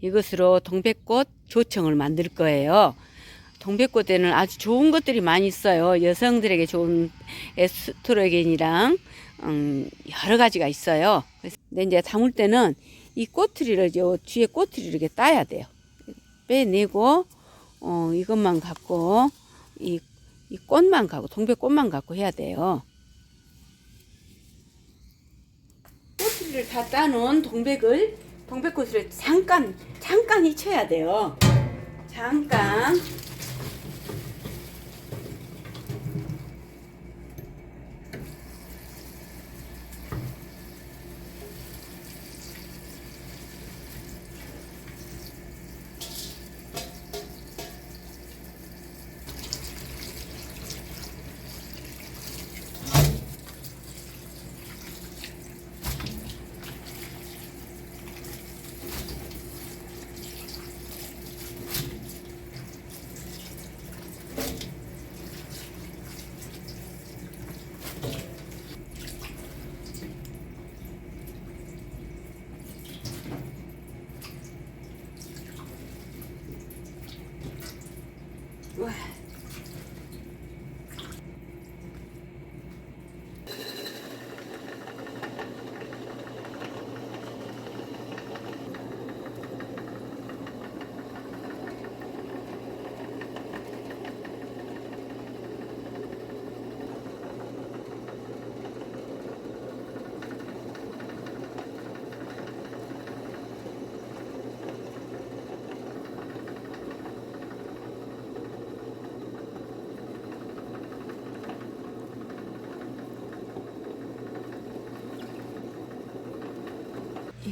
이것으로 동백꽃 조청을 만들 거예요. 동백꽃에는 아주 좋은 것들이 많이 있어요. 여성들에게 좋은 에스트로겐이랑 음, 여러 가지가 있어요. 근데 이제 담을 때는 이 꼬투리를 요 뒤에 꼬투리를 이렇게 따야 돼요. 빼내고 어, 이것만 갖고 이, 이 꽃만 갖고 동백꽃만 갖고 해야 돼요. 꼬투리를 다 따놓은 동백을 동백꽃을 잠깐 잠깐 잊혀야 돼요. 잠깐 What.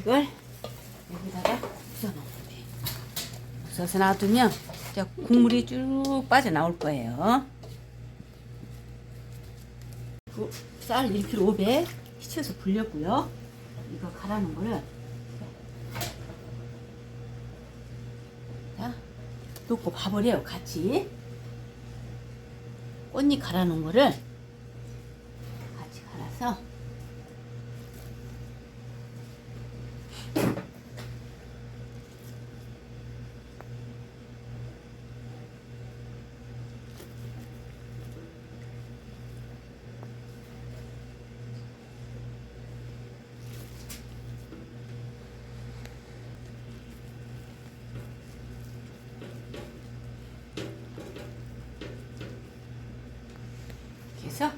이걸 여기다가 부숴놓으면 돼. 부숴서 놔두면 이제 국물이 쭉 빠져나올 거예요. 그 쌀 1kg 500 시쳐서 불렸고요. 이거 갈아놓은 거를 자, 놓고 밥을 해요. 같이. 꽃잎 갈아놓은 거를 같이 갈아서 이렇게 해서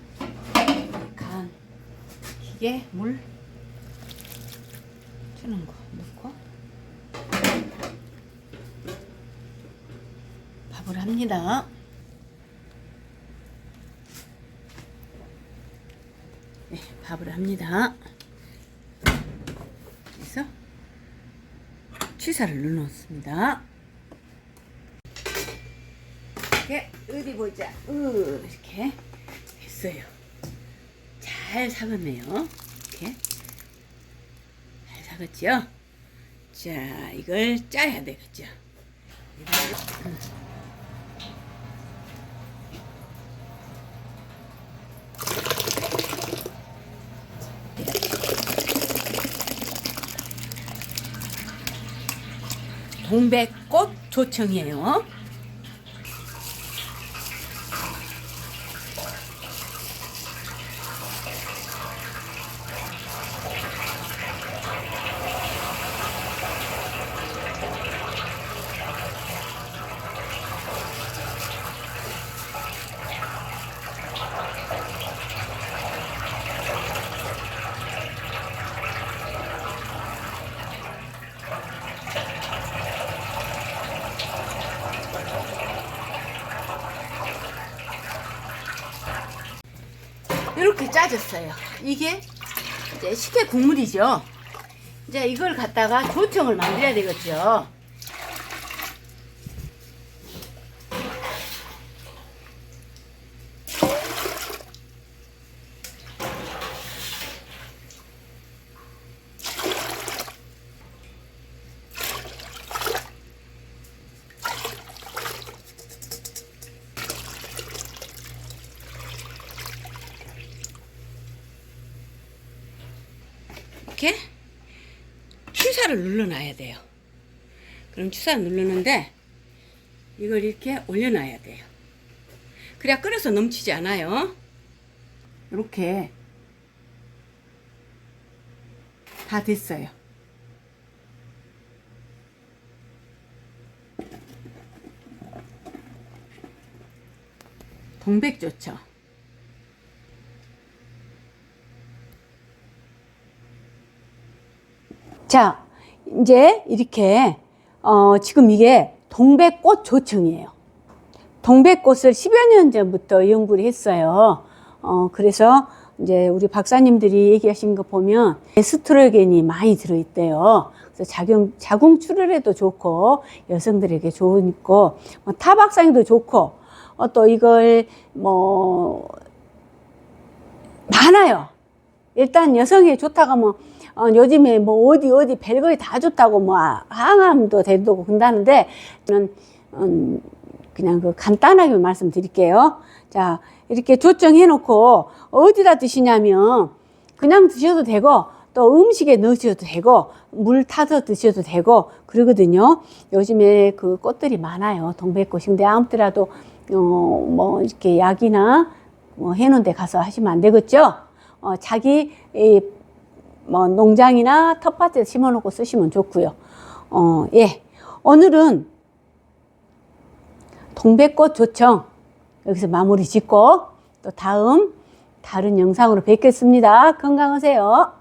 간 기계 물 주는 거 넣고 밥을 합니다. 네, 밥을 합니다. 그래서 취사를 넣어놓습니다. 이렇게 어디 보자. 으, 이렇게 했어요. 잘 삭았네요. 이렇게 잘 삭았죠. 자, 이걸 짜야 되겠죠. 동백꽃 조청이에요. 이렇게 짜졌어요. 이게 이제 식혜 국물이죠. 이제 이걸 갖다가 조청을 만들어야 되겠죠. 취사를 눌러놔야 돼요. 그럼 주사 누르는데 이걸 이렇게 올려놔야 돼요. 그래야 끓여서 넘치지 않아요. 이렇게 다 됐어요. 동백 좋죠. 자, 이제 이렇게 어, 지금 이게 동백꽃 조청이에요. 동백꽃을 10여 년 전부터 연구를 했어요. 어, 그래서 이제 우리 박사님들이 얘기하신 거 보면 에스트로겐이 많이 들어있대요. 그래서 자궁, 자궁 출혈에도 좋고 여성들에게 좋고 뭐 타박상에도 좋고 어, 또 이걸 뭐 많아요. 일단 여성에 좋다고 하면 어, 요즘에 뭐 어디 어디 별거에 다 좋다고 뭐 아, 항암도 된다고 그런다는데 저는 음, 그냥 그 간단하게 말씀드릴게요. 자 이렇게 조정해 놓고 어디다 드시냐면 그냥 드셔도 되고 또 음식에 넣으셔도 되고 물 타서 드셔도 되고 그러거든요. 요즘에 그 꽃들이 많아요. 동백꽃. 근데 아무더라도 어 뭐 이렇게 약이나 뭐 해놓은 데 가서 하시면 안 되겠죠. 어 자기 이, 뭐 농장이나 텃밭에 심어놓고 쓰시면 좋고요. 어 예. 오늘은 동백꽃 조청 여기서 마무리 짓고 또 다음 다른 영상으로 뵙겠습니다. 건강하세요.